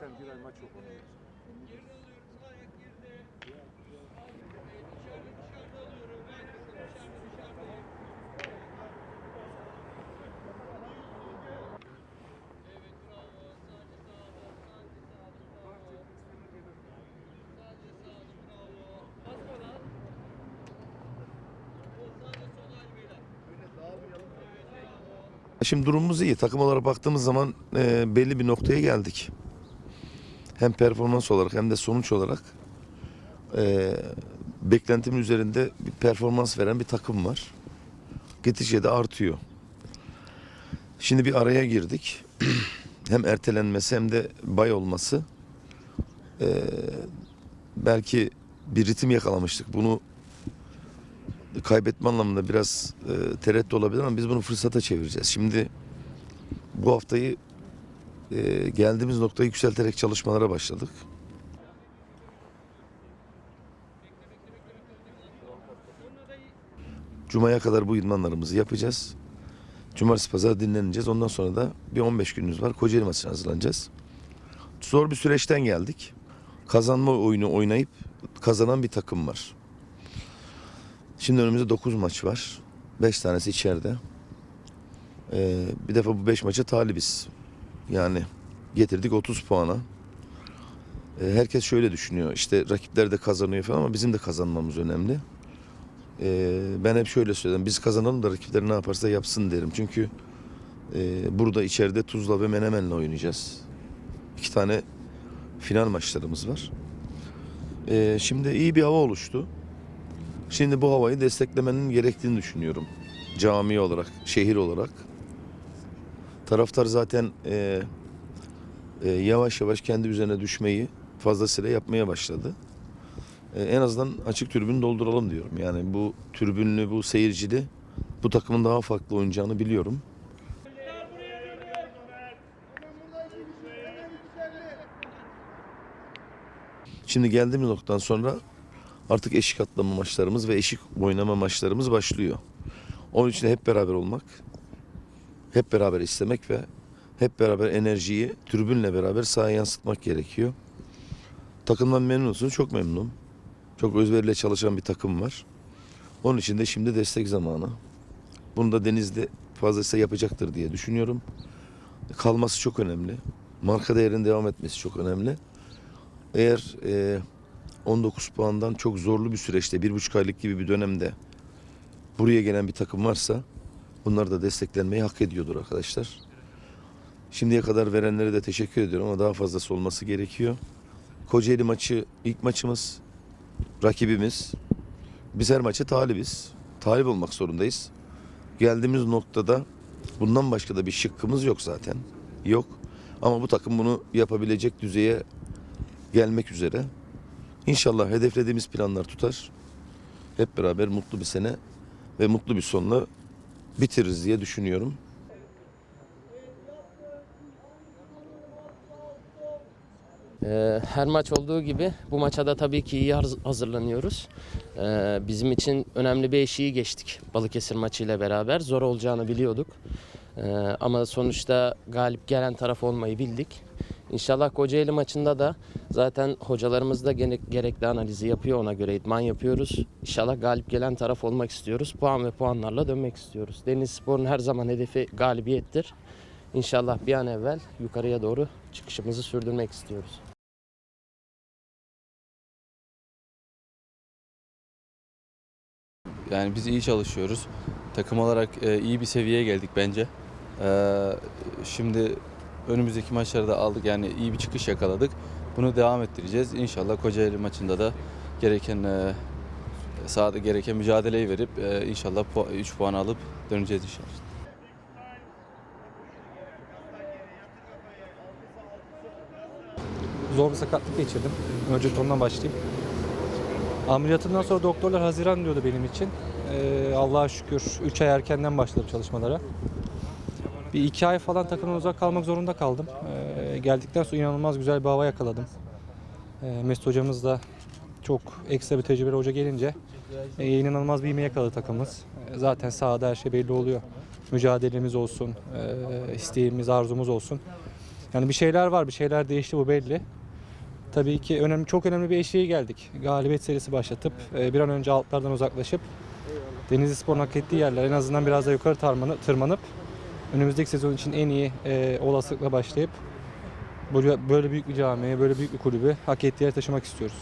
Zaten bir ay maç yok. Şimdi durumumuz iyi. Takım olarak baktığımız zaman e, belli bir noktaya geldik. Hem performans olarak hem de sonuç olarak e, beklentimin üzerinde bir performans veren bir takım var. Gittikçe de artıyor. Şimdi bir araya girdik. hem ertelenmesi hem de bay olması e, belki bir ritim yakalamıştık. Bunu kaybetme anlamında biraz e, tereddüt olabilir ama biz bunu fırsata çevireceğiz. Şimdi bu haftayı e, geldiğimiz noktayı yükselterek çalışmalara başladık. Cuma'ya kadar bu idmanlarımızı yapacağız. Cumartesi pazar dinleneceğiz. Ondan sonra da bir 15 günümüz var. Kocaeli maçına hazırlanacağız. Zor bir süreçten geldik. Kazanma oyunu oynayıp kazanan bir takım var. Şimdi önümüzde 9 maç var. 5 tanesi içeride. Ee, bir defa bu 5 maça talibiz. Yani getirdik 30 puana. Ee, herkes şöyle düşünüyor. İşte rakipler de kazanıyor falan ama bizim de kazanmamız önemli. Ee, ben hep şöyle söyledim. Biz kazanalım da rakipler ne yaparsa yapsın derim. Çünkü e, burada içeride Tuzla ve Menemen'le oynayacağız. İki tane final maçlarımız var. Ee, şimdi iyi bir hava oluştu. Şimdi bu havayı desteklemenin gerektiğini düşünüyorum. Cami olarak, şehir olarak. Taraftar zaten e, e, yavaş yavaş kendi üzerine düşmeyi fazlasıyla yapmaya başladı. E, en azından açık tribünü dolduralım diyorum. Yani bu tribünlü, bu seyircili bu takımın daha farklı oynayacağını biliyorum. Şimdi geldiğimiz noktadan sonra artık eşik atlama maçlarımız ve eşik oynama maçlarımız başlıyor. Onun için hep beraber olmak, hep beraber istemek ve hep beraber enerjiyi tribünle beraber sahaya yansıtmak gerekiyor. Takımdan memnun musunuz? Çok memnunum. Çok özveriyle çalışan bir takım var. Onun için de şimdi destek zamanı. Bunu da Denizli fazlasıyla yapacaktır diye düşünüyorum. Kalması çok önemli. Marka değerinin devam etmesi çok önemli. Eğer e, 19 puandan çok zorlu bir süreçte, bir buçuk aylık gibi bir dönemde buraya gelen bir takım varsa bunlar da desteklenmeyi hak ediyordur arkadaşlar. Şimdiye kadar verenlere de teşekkür ediyorum ama daha fazlası olması gerekiyor. Kocaeli maçı ilk maçımız, rakibimiz. Biz her maça talibiz. Talip olmak zorundayız. Geldiğimiz noktada bundan başka da bir şıkkımız yok zaten. Yok. Ama bu takım bunu yapabilecek düzeye gelmek üzere. İnşallah hedeflediğimiz planlar tutar. Hep beraber mutlu bir sene ve mutlu bir sonla bitiririz diye düşünüyorum. Ee, Her maç olduğu gibi bu maça da tabii ki iyi haz- hazırlanıyoruz. Ee, Bizim için önemli bir eşiği geçtik Balıkesir maçıyla beraber. Zor olacağını biliyorduk. Ee, Ama sonuçta galip gelen taraf olmayı bildik. İnşallah Kocaeli maçında da zaten hocalarımız da gerekli analizi yapıyor. Ona göre idman yapıyoruz. İnşallah galip gelen taraf olmak istiyoruz. Puan ve puanlarla dönmek istiyoruz. Deniz Spor'un her zaman hedefi galibiyettir. İnşallah bir an evvel yukarıya doğru çıkışımızı sürdürmek istiyoruz. Yani biz iyi çalışıyoruz. Takım olarak e, iyi bir seviyeye geldik bence. E, şimdi önümüzdeki maçları da aldık yani iyi bir çıkış yakaladık. Bunu devam ettireceğiz. İnşallah Kocaeli maçında da gereken e, sahada gereken mücadeleyi verip e, inşallah 3 puan alıp döneceğiz inşallah. zor bir sakatlık geçirdim. Önce ondan başlayayım. Ameliyatından sonra doktorlar Haziran diyordu benim için. Ee, Allah'a şükür 3 ay erkenden başladım çalışmalara. Bir iki ay falan takımdan uzak kalmak zorunda kaldım. Ee, geldikten sonra inanılmaz güzel bir hava yakaladım. Ee, Mesut hocamız da çok ekstra bir tecrübeli hoca gelince e, inanılmaz bir ivme yakaladı takımımız. E, zaten sahada her şey belli oluyor. Mücadelemiz olsun, e, isteğimiz, arzumuz olsun. Yani bir şeyler var, bir şeyler değişti bu belli. Tabii ki önemli, çok önemli bir eşiğe geldik. Galibiyet serisi başlatıp e, bir an önce altlardan uzaklaşıp Denizli Spor'un hak ettiği yerler en azından biraz da yukarı tırmanıp, önümüzdeki sezon için en iyi e, olasılıkla başlayıp böyle, böyle büyük bir camiye, böyle büyük bir kulübü hak ettiği yere taşımak istiyoruz.